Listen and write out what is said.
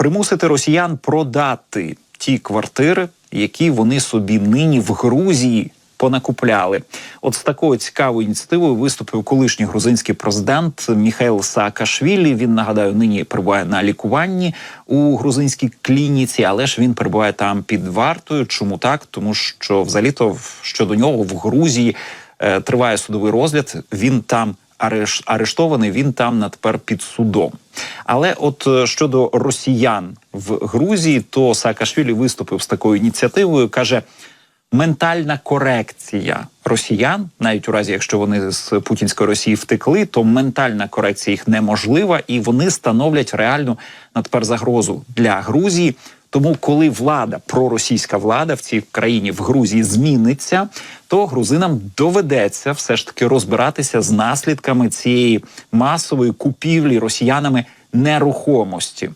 примусити росіян продати ті квартири, які вони собі нині в Грузії понакупляли. От з такою цікавою ініціативою виступив колишній грузинський президент Міхайл Саакашвілі. Він нагадаю, нині перебуває на лікуванні у грузинській клініці, але ж він перебуває там під вартою. Чому так? Тому що взагалі-то щодо нього в Грузії е, триває судовий розгляд. Він там арештований. Він там на тепер під судом. Але от е, щодо росіян в Грузії, то Саакашвілі виступив з такою ініціативою. каже. Ментальна корекція росіян, навіть у разі, якщо вони з путінської Росії втекли, то ментальна корекція їх неможлива, і вони становлять реальну на тепер загрозу для Грузії. Тому, коли влада, проросійська влада в цій країні в Грузії зміниться, то грузинам доведеться все ж таки розбиратися з наслідками цієї масової купівлі росіянами нерухомості.